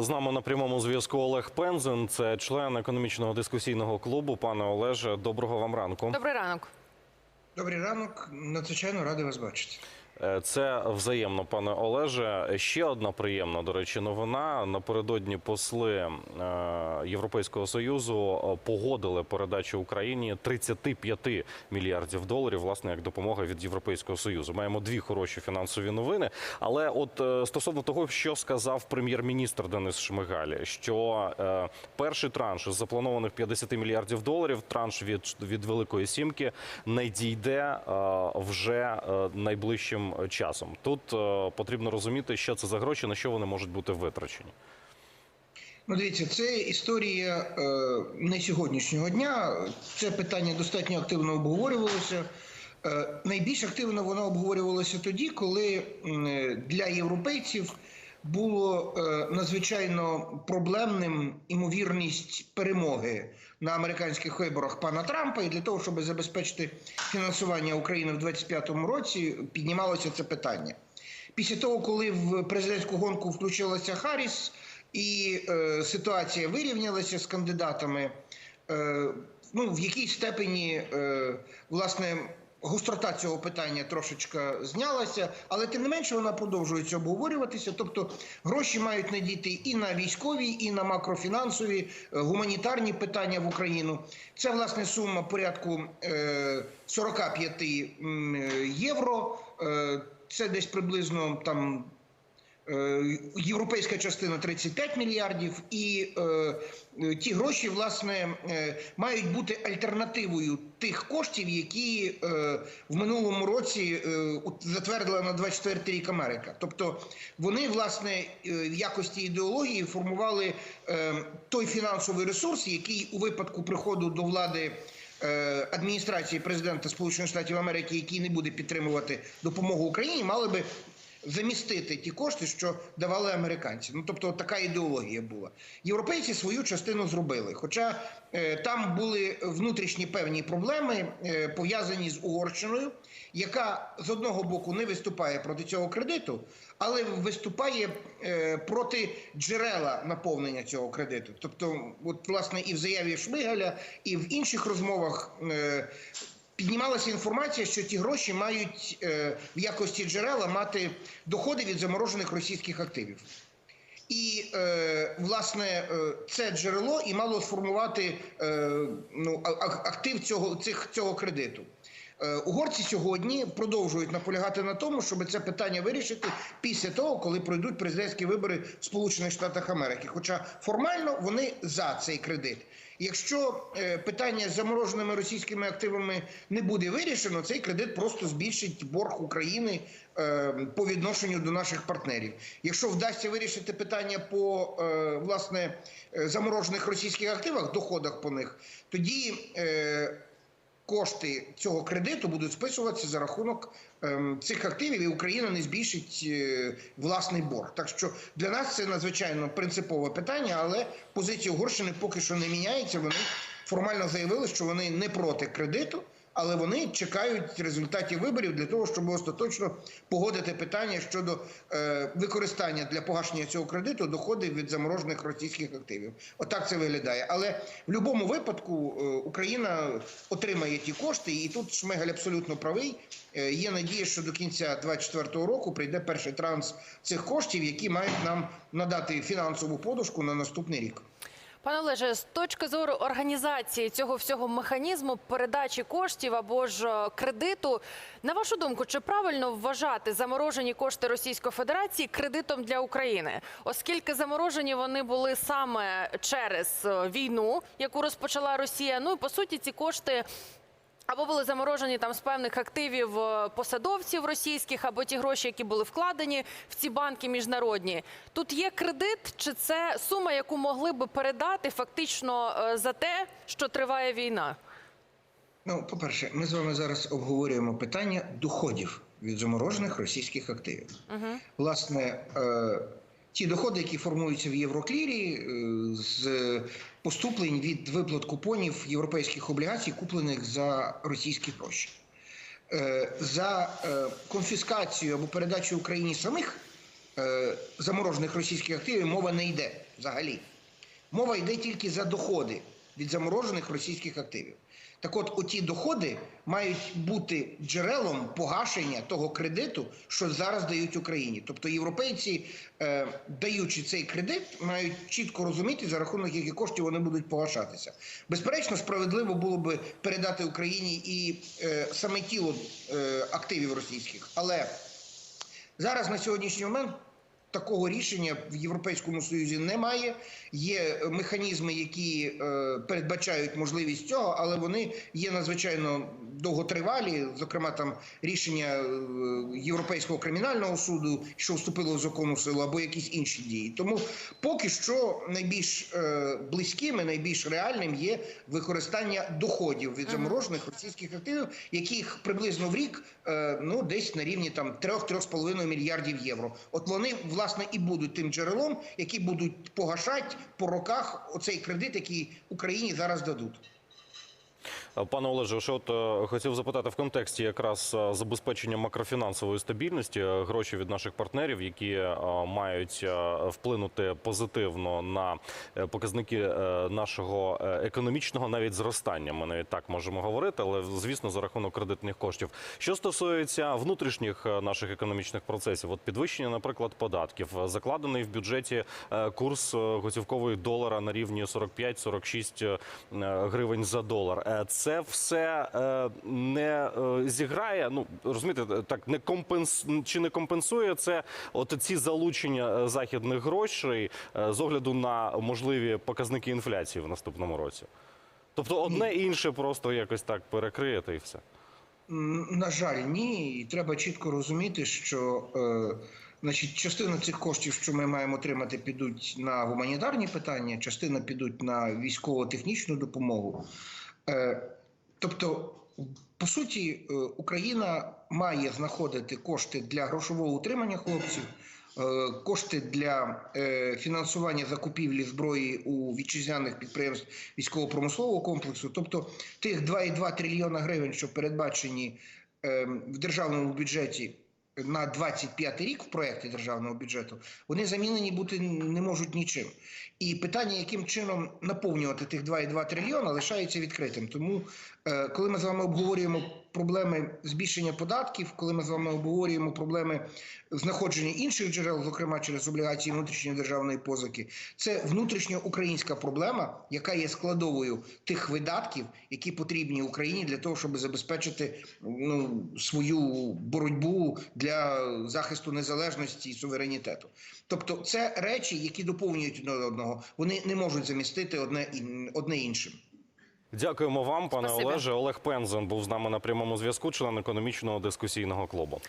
З нами на прямому зв'язку Олег Пензен, це член економічного дискусійного клубу. Пане Олеже, доброго вам ранку. Добрий ранок. Добрий ранок. Надзвичайно радий вас бачити. Е, Це взаємно, пане Олеже. Ще одна приємна, до речі, новина. Напередодні посли е, Європейського союзу е, погодили передачу Україні 35 мільярдів доларів, власне, як допомога від Європейського союзу. Маємо дві хороші фінансові новини. Але от стосовно того, що сказав прем'єр-міністр Денис Шмигаль, що перший транш із запланованих 50 мільярдів доларів, транш від, від Великої Сімки, не дійде е, вже е, найближчим часом. Тут е, потрібно розуміти, що це за гроші, на що вони можуть бути витрачені. Ну, дивіться, це історія е, не сьогоднішнього дня. Це питання достатньо активно обговорювалося. Е, найбільш активно воно обговорювалося тоді, коли е, для європейців було е, надзвичайно проблемним імовірність перемоги на американських виборах пана Трампа, і для того, щоб забезпечити фінансування України в 2025 році, піднімалося це питання. Після того, коли в президентську гонку включилася Харріс, і е, ситуація вирівнялася з кандидатами, е, ну в якій степені е, власне гострота цього питання трошечка знялася, але тим не менше вона продовжується обговорюватися. Тобто гроші мають надійти і на військові, і на макрофінансові, е, гуманітарні питання в Україну. Це власне сума порядку е, 45 е, євро. Е, це десь приблизно там Європейська частина 35 мільярдів, і е, е, ті гроші власне е, мають бути альтернативою тих коштів, які е, в минулому році е, затвердила на 24 рік Америка. Тобто вони власне е, в якості ідеології формували е, той фінансовий ресурс, який у випадку приходу до влади. е, Адміністрації президента Сполучених Штатів Америки, який не буде підтримувати допомогу Україні, мали би замістити ті кошти, що давали американці. Ну тобто така ідеологія була. Європейці свою частину зробили. Хоча е, там були внутрішні певні проблеми е, пов'язані з Угорщиною, яка з одного боку не виступає проти цього кредиту, але виступає е, проти джерела наповнення цього кредиту. Тобто, от власне і в заяві Шмигаля, і в інших розмовах. Піднімалася інформація, що ті гроші мають е, в якості джерела мати доходи від заморожених російських активів. І е, власне е, це джерело і мало сформувати е, ну, актив цього, цих, цього кредиту. Е, Угорці сьогодні продовжують наполягати на тому, щоб це питання вирішити після того, коли пройдуть президентські вибори в Сполучених Штатах Америки. Хоча формально вони за цей кредит. Якщо е, питання з замороженими російськими активами не буде вирішено, цей кредит просто збільшить борг України е, по відношенню до наших партнерів. Якщо вдасться вирішити питання по е, власне заморожених російських активах, доходах по них, тоді кошти цього кредиту будуть списуватися за рахунок ем, цих активів, і Україна не збільшить е, власний борг. Так що для нас це надзвичайно принципове питання, але позиція Угорщини поки що не міняється. Вони формально заявили, що вони не проти кредиту. Але вони чекають результатів виборів для того, щоб остаточно погодити питання щодо е, використання для погашення цього кредиту доходів від заморожених російських активів. Отак це виглядає. Але в будь-якому випадку е, Україна отримає ті кошти, і тут Шмигаль абсолютно правий. Е, є надія, що до кінця 2024 року прийде перший транс цих коштів, які мають нам надати фінансову подушку на наступний рік. Пане Олеже, з точки зору організації цього всього механізму передачі коштів або ж е, кредиту, на вашу думку, чи правильно вважати заморожені кошти Російської Федерації кредитом для України, оскільки заморожені вони були саме через е, війну, яку розпочала Росія? Ну і по суті, ці кошти. Або були заморожені там з певних активів е, посадовців російських, або ті гроші, які були вкладені в ці банки міжнародні. Тут є кредит, чи це сума, яку могли би передати фактично е, за те, що триває війна? Ну, по-перше, ми з вами зараз обговорюємо питання доходів від заморожених російських активів. Угу. Власне, е, ті доходи, які формуються в Євроклірі, е, з поступлень від виплат купонів європейських облігацій, куплених за російські гроші. Е, За е, конфіскацію або передачу Україні самих заморожених російських активів мова не йде взагалі. Мова йде тільки за доходи від заморожених російських активів. Так от, оті доходи мають бути джерелом погашення того кредиту, що зараз дають Україні. Тобто європейці, е, даючи цей кредит, мають чітко розуміти, за рахунок яких коштів вони будуть погашатися. Безперечно, справедливо було би передати Україні і е, саме тіло е, активів російських. Але зараз на сьогоднішній момент такого рішення в Європейському Союзі немає. Є механізми, які е, передбачають можливість цього, але вони є надзвичайно довготривалі. Зокрема, там рішення е, Європейського кримінального суду, що вступило в законну силу, або якісь інші дії. Тому поки що найбільш е, близьким і найбільш реальним є використання доходів від заморожених російських активів, яких приблизно в рік е, ну десь на рівні там 3-3,5 мільярдів євро. От вони власне і будуть тим джерелом, які будуть погашати по роках оцей кредит, який Україні зараз дадуть. Пане Олеже, що от е, хотів запитати в контексті якраз е, забезпечення макрофінансової стабільності, е, гроші від наших партнерів, які е, мають е, вплинути позитивно на е, показники е, нашого е, економічного навіть зростання. Ми навіть так можемо говорити, але звісно за рахунок кредитних коштів. Що стосується внутрішніх е, наших економічних процесів, от підвищення, наприклад, податків, е, закладений в бюджеті е, курс е, готівкової долара на рівні 45-46 е, гривень за долар. Е, Це все е, не е, зіграє. Ну розумієте, так не компенс... чи не компенсує це от ці залучення е, західних грошей е, з огляду на можливі показники інфляції в наступному році. Тобто одне інше просто якось так перекриєте і все. На жаль, ні. І треба чітко розуміти, що е, значить, частина цих коштів, що ми маємо отримати, підуть на гуманітарні питання, частина підуть на військово-технічну допомогу. Е, тобто, по суті, е, Україна має знаходити кошти для грошового утримання хлопців. е, Кошти для е, фінансування закупівлі зброї у вітчизняних підприємств військово-промислового комплексу, тобто тих 2,2 трильйона гривень, що передбачені е, в державному бюджеті на 25 рік в проєкті державного бюджету, вони замінені бути не можуть нічим. І питання, яким чином наповнювати тих 2,2 трильйона, лишається відкритим. Тому, е, коли ми з вами обговорюємо проблеми збільшення податків, коли ми з вами обговорюємо проблеми знаходження інших джерел, зокрема через облігації внутрішньої державної позики, це внутрішньоукраїнська проблема, яка є складовою тих видатків, які потрібні Україні для того, щоб забезпечити ну, свою боротьбу для захисту незалежності і суверенітету. Тобто, це речі, які доповнюють одне одного. Вони не можуть замістити одне одне іншим. Дякуємо вам, пане Спасибо. Олеже. Олег Пензен був з нами на прямому зв'язку, член економічного дискусійного клубу.